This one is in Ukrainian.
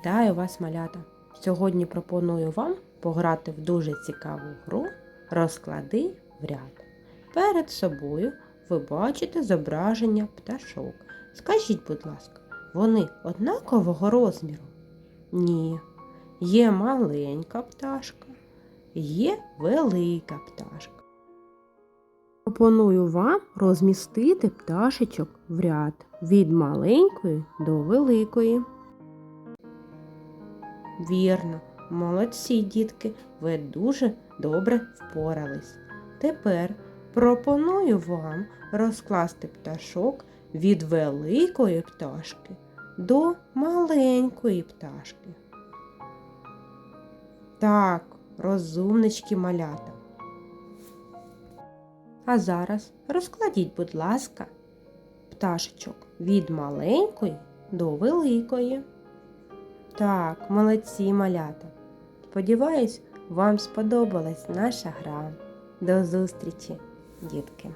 Вітаю вас, малята! Сьогодні пропоную вам пограти в дуже цікаву гру Розклади в ряд. Перед собою ви бачите зображення пташок. Скажіть, будь ласка, вони однакового розміру? Ні. Є маленька пташка, є велика пташка. Пропоную вам розмістити пташечок в ряд від маленької до великої. Вірно, молодці, дітки, ви дуже добре впорались. Тепер пропоную вам розкласти пташок від великої пташки до маленької пташки. Так, розумнички малята. А зараз розкладіть, будь ласка, пташечок від маленької до великої. Так, молодці малята. Сподіваюсь, вам сподобалась наша гра. До зустрічі, дітки!